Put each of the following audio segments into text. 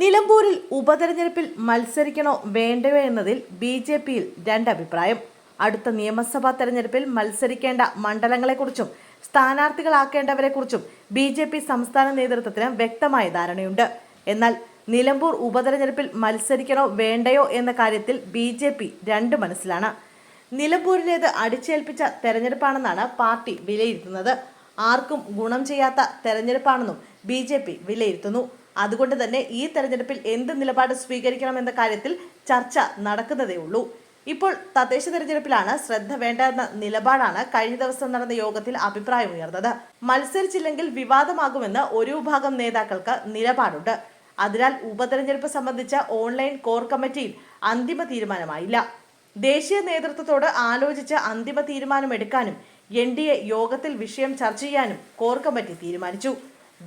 നിലമ്പൂരിൽ ഉപതെരഞ്ഞെടുപ്പിൽ മത്സരിക്കണോ വേണ്ടയോ എന്നതിൽ ബി ജെ പിയിൽ രണ്ടഭിപ്രായം. അടുത്ത നിയമസഭാ തെരഞ്ഞെടുപ്പിൽ മത്സരിക്കേണ്ട മണ്ഡലങ്ങളെക്കുറിച്ചും സ്ഥാനാർത്ഥികളാക്കേണ്ടവരെക്കുറിച്ചും ബി ജെ പി സംസ്ഥാന നേതൃത്വത്തിന് വ്യക്തമായ ധാരണയുണ്ട്. എന്നാൽ നിലമ്പൂർ ഉപതെരഞ്ഞെടുപ്പിൽ മത്സരിക്കണോ വേണ്ടയോ എന്ന കാര്യത്തിൽ ബി ജെ പി രണ്ട് മനസ്സിലാണ്. നിലമ്പൂരിലേത് അടിച്ചേൽപ്പിച്ച തെരഞ്ഞെടുപ്പാണെന്നാണ് പാർട്ടി വിലയിരുത്തുന്നത്. ആർക്കും ഗുണം ചെയ്യാത്ത തെരഞ്ഞെടുപ്പാണെന്നും ബി ജെ പി വിലയിരുത്തുന്നു. അതുകൊണ്ട് തന്നെ ഈ തെരഞ്ഞെടുപ്പിൽ എന്ത് നിലപാട് സ്വീകരിക്കണം എന്ന കാര്യത്തിൽ ചർച്ച നടക്കുന്നതേ ഉള്ളൂ. ഇപ്പോൾ തദ്ദേശ തെരഞ്ഞെടുപ്പിലാണ് ശ്രദ്ധ വേണ്ടെന്ന നിലപാടാണ് കഴിഞ്ഞ ദിവസം നടന്ന യോഗത്തിൽ അഭിപ്രായമുയർന്നത് മത്സരിച്ചില്ലെങ്കിൽ വിവാദമാകുമെന്ന് ഒരു വിഭാഗം നേതാക്കൾക്ക് നിലപാടുണ്ട്. അതിനാൽ ഉപതെരഞ്ഞെടുപ്പ് സംബന്ധിച്ച ഓൺലൈൻ കോർ കമ്മിറ്റിയിൽ അന്തിമ തീരുമാനമായില്ല. ദേശീയ നേതൃത്വത്തോട് ആലോചിച്ച് അന്തിമ തീരുമാനമെടുക്കാനും എൻ ഡി എ യോഗത്തിൽ വിഷയം ചർച്ച ചെയ്യാനും കോർ കമ്മിറ്റി തീരുമാനിച്ചു.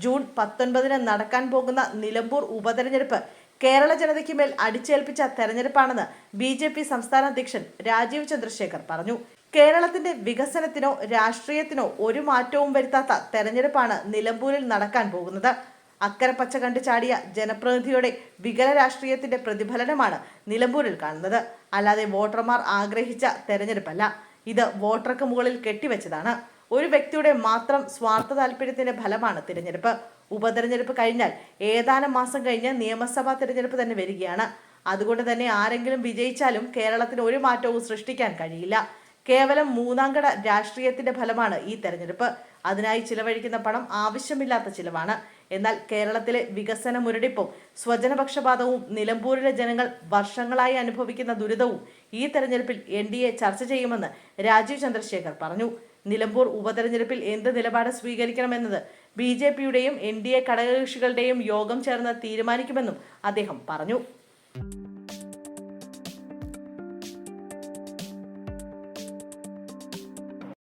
ജൂൺ പത്തൊൻപതിന് നടക്കാൻ പോകുന്ന നിലമ്പൂർ ഉപതെരഞ്ഞെടുപ്പ് കേരള ജനതയ്ക്ക് മേൽ അടിച്ചേൽപ്പിച്ച തെരഞ്ഞെടുപ്പാണെന്ന് ബി ജെ പി സംസ്ഥാന അധ്യക്ഷൻ രാജീവ് ചന്ദ്രശേഖർ പറഞ്ഞു. കേരളത്തിന്റെ വികസനത്തിനോ രാഷ്ട്രീയത്തിനോ ഒരു മാറ്റവും വരുത്താത്ത തെരഞ്ഞെടുപ്പാണ് നിലമ്പൂരിൽ നടക്കാൻ പോകുന്നത്. അക്കരെ പച്ച കണ്ടു ചാടിയ ജനപ്രതിനിധിയുടെ വികല രാഷ്ട്രീയത്തിന്റെ പ്രതിഫലനമാണ് നിലമ്പൂരിൽ കാണുന്നത്. അല്ലാതെ വോട്ടർമാർ ആഗ്രഹിച്ച തെരഞ്ഞെടുപ്പല്ല. ഇത് വോട്ടർക്ക് മുകളിൽ കെട്ടിവെച്ചതാണ്. ഒരു വ്യക്തിയുടെ മാത്രം സ്വാർത്ഥ താല്പര്യത്തിന്റെ ഫലമാണ് തിരഞ്ഞെടുപ്പ്. ഉപതെരഞ്ഞെടുപ്പ് കഴിഞ്ഞാൽ ഏതാനും മാസം കഴിഞ്ഞ് നിയമസഭാ തിരഞ്ഞെടുപ്പ് തന്നെ വരികയാണ്. അതുകൊണ്ട് തന്നെ ആരെങ്കിലും വിജയിച്ചാലും കേരളത്തിന് ഒരു മാറ്റവും സൃഷ്ടിക്കാൻ കഴിയില്ല. കേവലം മൂന്നാംകട രാഷ്ട്രീയത്തിന്റെ ഫലമാണ് ഈ തെരഞ്ഞെടുപ്പ്. അതിനായി ചിലവഴിക്കുന്ന പണം ആവശ്യമില്ലാത്ത ചിലവാണ്. എന്നാൽ കേരളത്തിലെ വികസന മുരടിപ്പും സ്വജനപക്ഷപാതവും നിലമ്പൂരിലെ ജനങ്ങൾ വർഷങ്ങളായി അനുഭവിക്കുന്ന ദുരിതവും ഈ തെരഞ്ഞെടുപ്പിൽ എൻ ചർച്ച ചെയ്യുമെന്ന് രാജീവ് ചന്ദ്രശേഖർ പറഞ്ഞു. നിലമ്പൂർ ഉപതെരഞ്ഞെടുപ്പിൽ എന്ത് നിലപാട് സ്വീകരിക്കണമെന്നത് ബി ജെ പിയുടെയും എൻ ഡി എ ഘടകകക്ഷികളുടെയും യോഗം ചേർന്ന് തീരുമാനിക്കുമെന്നും അദ്ദേഹം പറഞ്ഞു.